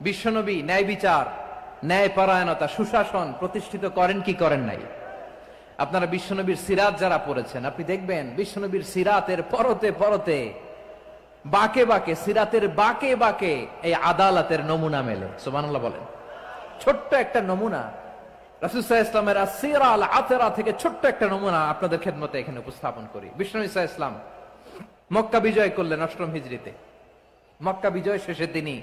বিশ্বনবী ন্যায় বিচার, ন্যায় পরায়ণতা, সুশাসন প্রতিষ্ঠিত করেন কি করেন নাই? আপনারা বিশ্বনবীর সিরাত যারা পড়েছেন, আপনি দেখবেন বিশ্বনবীর সিরাতের পরতে পরতে বাকে বাকে, সিরাতের বাকে বাকে এই আদালতের নমুনা মেলে। সুবহানাল্লাহ বলেন। ছোট্ট একটা নমুনা। রাসুসাহ ইসলামের আসিরা আল আতেরা থেকে ছোট্ট একটা নমুনা আপনাদের খেদমতে এখানে উপস্থাপন করি। বিষ্ণু ইসা ইসলাম মক্কা বিজয় করলেন অষ্টম হিজড়িতে। মক্কা বিজয় শেষে তিনি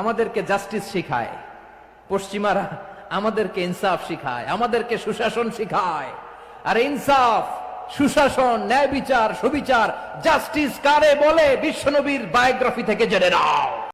আমাদেরকে জাস্টিস শিখায়। পশ্চিমারা আমাদেরকে ইনসাফ শিখায়, আমাদেরকে সুশাসন শিখায়। আর ইনসাফ, সুশাসন, ন্যায় বিচার, সুবিচার জাস্টিস কারে বলে? বিশ্বনবীর বায়োগ্রাফি থেকে জেনে নাও।